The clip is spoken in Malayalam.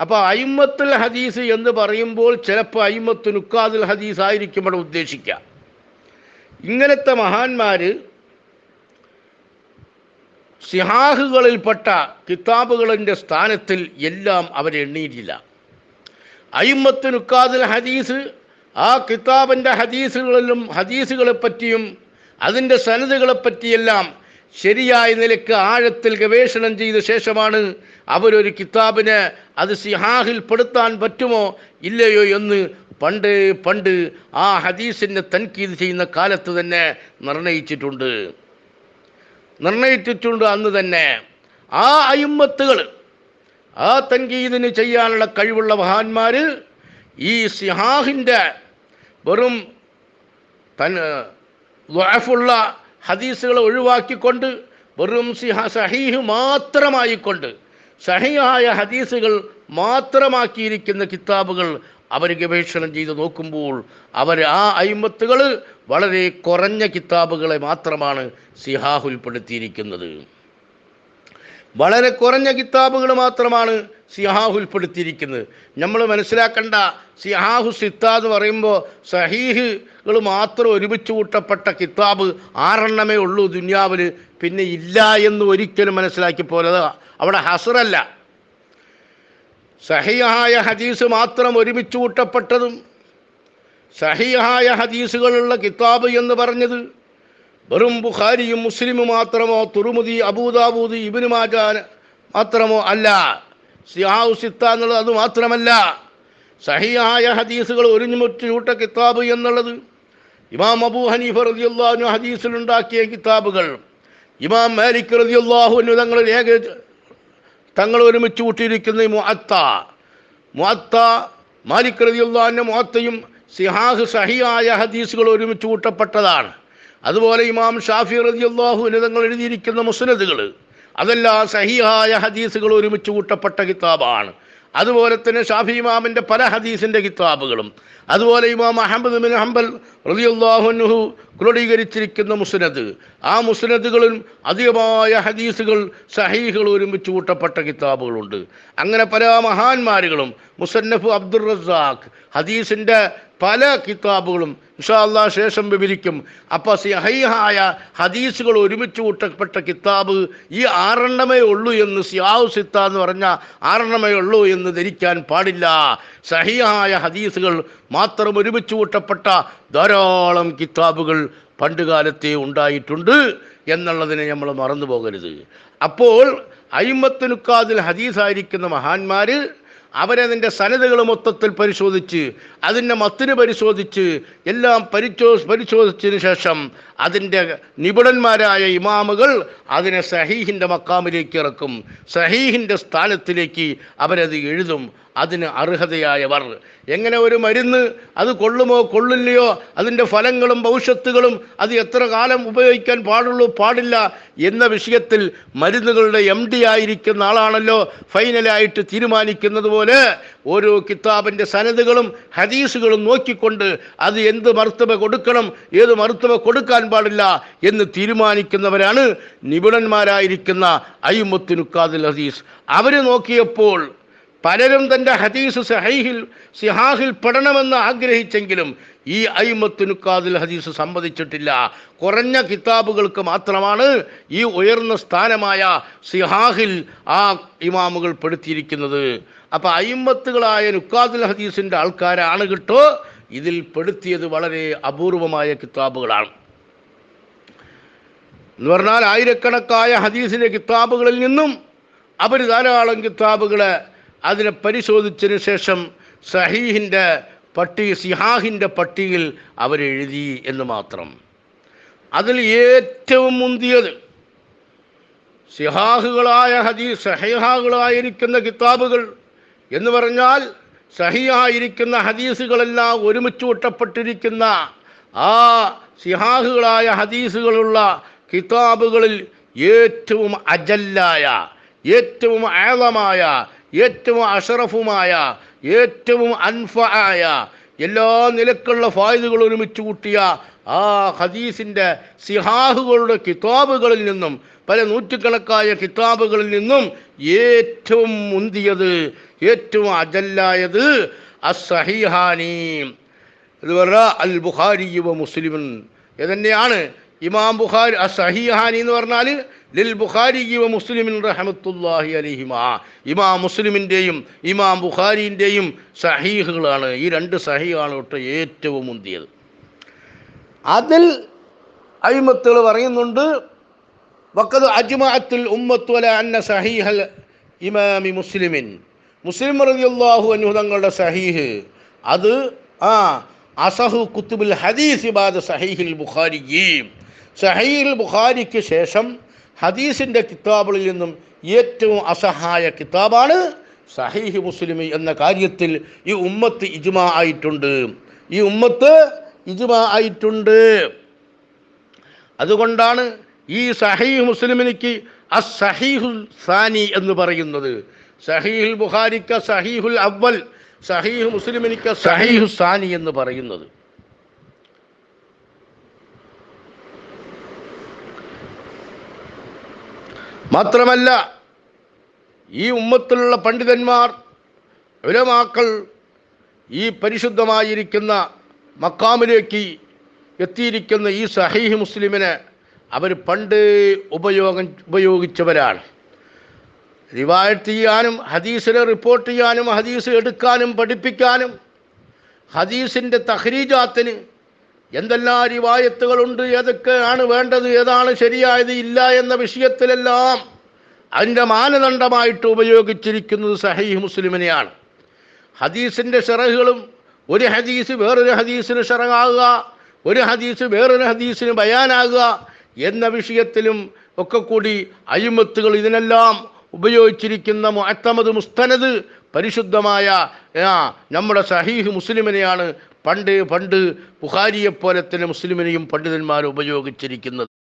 അപ്പോൾ അയിമത്തുൽ ഹദീസ് എന്ന് പറയുമ്പോൾ ചിലപ്പോൾ അയിമത്തു നുക്കാദുൽ ഹദീസ് ആയിരിക്കും ഇവിടെ ഉദ്ദേശിക്കുക ഇങ്ങനത്തെ മഹാന്മാർ സിഹാഹുകളിൽപ്പെട്ട കിതാബുകളിന്റെ സ്ഥാനത്തിൽ എല്ലാം അവരെ എണ്ണിയിട്ടില്ല നുക്കാദുൽ ഹദീസ് ആ കിതാബിന്റെ ഹദീസുകളിലും ഹദീസുകളെ പറ്റിയും അതിന്റെ സനതുകളെ പറ്റിയെല്ലാം ശരിയായ നിലയ്ക്ക് ആഴത്തിൽ ഗവേഷണം ചെയ്ത ശേഷമാണ് അവരൊരു കിതാബിന് അത് സിഹാഹിൽ പെടുത്താൻ പറ്റുമോ ഇല്ലയോ എന്ന് പണ്ട് പണ്ട് ആ ഹദീസിനെ തൻകീത് ചെയ്യുന്ന കാലത്ത് തന്നെ നിർണയിച്ചിട്ടുണ്ട്. നിർണയിച്ചിട്ടുണ്ട് അന്ന് തന്നെ ആ അയിമ്മത്തുകൾ ആ തൻകീതിന് ചെയ്യാനുള്ള കഴിവുള്ള മഹാന്മാർ ഈ സിഹാഹിന്റെ വെറും തൻ ദ്വാഫുള്ള ഹദീസുകൾ ഒഴിവാക്കിക്കൊണ്ട് വെറും സിഹ സഹീഹ് മാത്രമായിക്കൊണ്ട് സഹിയായ ഹദീസുകൾ മാത്രമാക്കിയിരിക്കുന്ന കിതാബുകൾ അവർ ഗവേഷണം ചെയ്ത് നോക്കുമ്പോൾ അവർ ആ അയിമത്തുകൾ വളരെ കുറഞ്ഞ കിതാബുകളെ മാത്രമാണ് സിഹാഹുൽപ്പെടുത്തിയിരിക്കുന്നത് വളരെ കുറഞ്ഞ കിതാബുകൾ മാത്രമാണ് സിഹാഹ് ഉൾപ്പെടുത്തിയിരിക്കുന്നത്. നമ്മൾ മനസ്സിലാക്കേണ്ട സിഹാഹു സിത്ത എന്ന് പറയുമ്പോൾ സഹീഹുകൾ മാത്രം ഒരുമിച്ച് കൂട്ടപ്പെട്ട കിതാബ് ആറെണ്ണമേ ഉള്ളൂ ദുന്യാവിൽ. പിന്നെ ഇല്ല എന്ന് ഒരിക്കലും മനസ്സിലാക്കി പോലത് അവിടെ ഹസറല്ല. സഹിയായ ഹദീസ് മാത്രം ഒരുമിച്ച് കൂട്ടപ്പെട്ടതും സഹിയായ ഹദീസുകളുള്ള കിതാബ് എന്ന് പറഞ്ഞത് വെറും ബുഖാരിയും മുസ്ലിമും മാത്രമോ തുറുമുദി അബൂദാബൂദി ഇബിന് മാജാൻ മാത്രമോ അല്ല. സിയാഹു സിത്ത എന്നുള്ളത് അത് മാത്രമല്ല സഹിയായ ഹദീസുകൾ ഒരുമിച്ച് ചൂട്ട കിതാബ് എന്നുള്ളത് ഇമാം അബൂ ഹനീഫ റളിയല്ലാഹു ഹദീസിലുണ്ടാക്കിയ കിതാബുകൾ. ഇമാം മാലിക് റളിയല്ലാഹു തങ്ങൾ രേഖ തങ്ങൾ ഒരുമിച്ച് കൂട്ടിയിരിക്കുന്ന മുഅത്ത. മുഅത്ത മാലിക് റളിയല്ലാഹു മുഅത്തയും സിഹാഹ് സഹിയായ ഹദീസുകൾ ഒരുമിച്ച് കൂട്ടപ്പെട്ടതാണ്. അതുപോലെ ഇമാം ഷാഫി റളിയല്ലാഹു തങ്ങൾ എഴുതിയിരിക്കുന്ന മുസ്നദുകൾ. അതെല്ലാം സഹിഹായ ഹദീസുകൾ ഒരുമിച്ച് കൂട്ടപ്പെട്ട കിതാബാണ്. അതുപോലെ തന്നെ ഷാഫി ഇമാമിന്റെ പല ഹദീസിന്റെ കിതാബുകളും. അതുപോലെ ഇമാം അഹമ്മദ് ബിൻ ഹംബൽ റലിയുല്ലാഹുനുഹു ക്രോഡീകരിച്ചിരിക്കുന്ന മുസ്നദ്. ആ മുസ്നദുകളും അധികമായ ഹദീസുകൾ സഹീഹുകൾ ഒരുമിച്ച് കൂട്ടപ്പെട്ട കിതാബുകളുണ്ട്. അങ്ങനെ പല മഹാന്മാരുകളും മുസന്നഫ് അബ്ദുർ റസാഖ് ഹദീസിന്റെ പല കിതാബുകളും ഇൻഷാല്ലാ ശേഷം വിവരിക്കും. അപ്പോൾ സിഹൈഹായ ഹദീസുകൾ ഒരുമിച്ച് കൂട്ടപ്പെട്ട കിതാബ് ഈ ആറെണ്ണമേ ഉള്ളൂ എന്ന് സിയാവ് സിത്ത എന്ന് പറഞ്ഞ ആറെണ്ണമേ ഉള്ളൂ എന്ന് ധരിക്കാൻ പാടില്ല. സഹിയായ ഹദീസുകൾ മാത്രം ഒരുമിച്ച് കൂട്ടപ്പെട്ട ധാരാളം കിതാബുകൾ പണ്ടുകാലത്തെ ഉണ്ടായിട്ടുണ്ട് എന്നുള്ളതിനെ നമ്മൾ മറന്നു പോകരുത് അപ്പോൾ അയിമത്തിനുക്കാതിൽ ഹദീസായിരിക്കുന്ന മഹാന്മാർ അവരതിന്റെ സനതകൾ മൊത്തത്തിൽ പരിശോധിച്ച് അതിന്റെ മത്തിന് പരിശോധിച്ച് എല്ലാം പരിശോ പരിശോധിച്ചതിന് ശേഷം അതിന്റെ നിപുണന്മാരായ ഇമാമുകൾ അതിനെ സഹീഹിന്റെ മക്കാമിലേക്ക് ഇറക്കും. സഹീഹിന്റെ സ്ഥാനത്തിലേക്ക് അവരത് എഴുതും. അതിന് അർഹതയായവർ. എങ്ങനെ ഒരു മരുന്ന് അത് കൊള്ളുമോ കൊള്ളില്ലയോ അതിന്റെ ഫലങ്ങളും ഭവിഷ്യത്തുകളും അത് എത്ര കാലം ഉപയോഗിക്കാൻ പാടുള്ളൂ പാടില്ല എന്ന വിഷയത്തിൽ മരുന്നുകളുടെ എം ഡി ആയിരിക്കുന്ന ആളാണല്ലോ ഫൈനലായിട്ട് തീരുമാനിക്കുന്നത് പോലെ ഓരോ കിതാബിന്റെ സനതുകളും ഹദീസുകളും നോക്കിക്കൊണ്ട് അത് എന്ത് മർത്തബ കൊടുക്കണം ഏത് മർത്തബ കൊടുക്കാൻ പാടില്ല എന്ന് തീരുമാനിക്കുന്നവരാണ് നിപുണന്മാരായിരിക്കുന്ന അയ്മുത്തുനുക്കാദിൽ ഹദീസ്. അവർ നോക്കിയപ്പോൾ പലരും തന്റെ ഹദീസ് സഹൈഹിൽ സിഹാഹിൽ പെടണമെന്ന് ആഗ്രഹിച്ചെങ്കിലും ഈ അയിമത്തുനുക്കാദിൽ ഹദീസ് സമ്മതിച്ചിട്ടില്ല. കുറഞ്ഞ കിതാബുകൾക്ക് മാത്രമാണ് ഈ ഉയർന്ന സ്ഥാനമായ സിഹാഹിൽ ആ ഇമാമുകൾ പെടുത്തിയിരിക്കുന്നത്. അപ്പോൾ അയിമത്തുകളായ നുക്കാദുൽ ഹദീസിന്റെ ആൾക്കാരാണ് കിട്ടോ? ഇതിൽ പെടുത്തിയത് വളരെ അപൂർവമായ കിതാബുകളാണ്. എന്ന് പറഞ്ഞാൽ ആയിരക്കണക്കായ ഹദീസിന്റെ കിതാബുകളിൽ നിന്നും അവർ ധാരാളം കിതാബുകളെ അതിനെ പരിശോധിച്ചതിന് ശേഷം സഹീഹിന്റെ പട്ടി സിഹാഹിന്റെ പട്ടികയിൽ അവരെഴുതി എന്ന് മാത്രം. അതിൽ ഏറ്റവും മുന്തിയത് സിഹാഹുകളായ ഹദീസ് സഹിഹാഹുകളായിരിക്കുന്ന കിതാബുകൾ എന്ന് പറഞ്ഞാൽ സഹിയായിരിക്കുന്ന ഹദീസുകളെല്ലാം ഒരുമിച്ച് ഒട്ടപ്പെട്ടിരിക്കുന്ന ആ സിഹാഹുകളായ ഹദീസുകളുള്ള കിതാബുകളിൽ ഏറ്റവും അജല്ലായ ഏറ്റവും ആഴമായ ഏറ്റവും അഷറഫുമായ ഏറ്റവും അൻഫായ എല്ലാ നിലക്കുള്ള ഫായുകൾ ഒരുമിച്ച് കൂട്ടിയ ആ ഹദീസിന്റെ സിഹാഹുകളുടെ കിതാബുകളിൽ നിന്നും പല നൂറ്റുകണക്കായ കിതാബുകളിൽ നിന്നും ഏറ്റവും മുന്തിയത് ഏറ്റവും അജല്ലായത് അസഹിഹാനി ഇത് പറ അൽ ബുഹാരിയുവ മുസ്ലിമുൻ ഇതന്നെയാണ് ഇമാം ബുഖാരി അസഹിഹാനി എന്ന് പറഞ്ഞാൽ ലിൽ ബുഖാരി മുസ്ലിമിൻ റഹമത്തുല്ലാഹി അലിഹിമ. ഇമാം മുസ്ലിമിന്റെയും ഇമാം ബുഖാരിന്റെയും സഹീഹുകളാണ്. ഈ രണ്ട് സഹീഹാണ് ഒട്ട് ഏറ്റവും മുന്തിയത്. അതിൽ അഴിമത്തുകൾ പറയുന്നുണ്ട് വക്കത് ഉമ്മത്തു അല അന്ന സഹീഹൽ ഇമാമി മുസ്ലിമിൻ. മുസ്ലിം റളിയല്ലാഹു അനുഹുതങ്ങളുടെ സഹീഹ് അത് ആ അസഹു കുത്തുബുൽ ഹദീസ് ഇബാദ് സഹീഹിൽ ബുഖാരി സഹീൽ ബുഖാരിക്ക് ശേഷം ഹദീസിന്റെ കിതാബുകളിൽ നിന്നും ഏറ്റവും അസഹായ കിതാബാണ് സഹീഹ് മുസ്ലിം എന്ന കാര്യത്തിൽ ഈ ഉമ്മത്ത് ഇജ്മാ ആയിട്ടുണ്ട്. ഈ ഉമ്മത്ത് ഇജ്മാ ആയിട്ടുണ്ട്. അതുകൊണ്ടാണ് ഈ സഹീഹ് മുസ്ലിമിനിക്ക് അസഹീഹുൽ സാനി എന്ന് പറയുന്നത്. സഹീഹുൽ ബുഖാരിക്ക സഹീഹുൽ അവൽ സഹീഹ് മുസ്ലിമിനിക്ക സഹീഹു സാനി എന്ന് പറയുന്നത്. മാത്രമല്ല ഈ ഉമ്മത്തിലുള്ള പണ്ഡിതന്മാർ ഉലമാക്കൾ ഈ പരിശുദ്ധമായിരിക്കുന്ന മക്കാമിലേക്ക് എത്തിയിരിക്കുന്ന ഈ സഹീഹ് മുസ്ലിമിനെ അവർ പണ്ട് ഉപയോഗം ഉപയോഗിച്ചവരാണ്. റിവായത്ത് ചെയ്യാനും ഹദീസിനെ റിപ്പോർട്ട് ചെയ്യാനും ഹദീസ് എടുക്കാനും പഠിപ്പിക്കാനും ഹദീസിന്റെ തഹ്രീജാത്തിന് എന്തെല്ലാം റിവായത്തുകളുണ്ട് ഏതൊക്കെയാണ് വേണ്ടത് ഏതാണ് ശരിയായത് ഇല്ല എന്ന വിഷയത്തിലെല്ലാം അതിന്റെ മാനദണ്ഡമായിട്ട് ഉപയോഗിച്ചിരിക്കുന്നത് സഹീഹ് മുസ്ലിമിനെയാണ്. ഹദീസിന്റെ ഷിറകുകളും ഒരു ഹദീസ് വേറൊരു ഹദീസിന് ഷിറകാകുക ഒരു ഹദീസ് വേറൊരു ഹദീസിന് ബയാനാകുക എന്ന വിഷയത്തിലും ഒക്കെ കൂടി അഴിമത്തുകൾ ഇതിനെല്ലാം ഉപയോഗിച്ചിരിക്കുന്ന മുഅത്തമദ് മുസ്തനദ് പരിശുദ്ധമായ നമ്മുടെ സഹീഹ് മുസ്ലിമിനെയാണ് പണ്ട് പണ്ട് ബുഹാരിയെപ്പോലെ തന്നെ മുസ്ലിമിനെയും പണ്ഡിതന്മാർ ഉപയോഗിച്ചിരിക്കുന്നത്.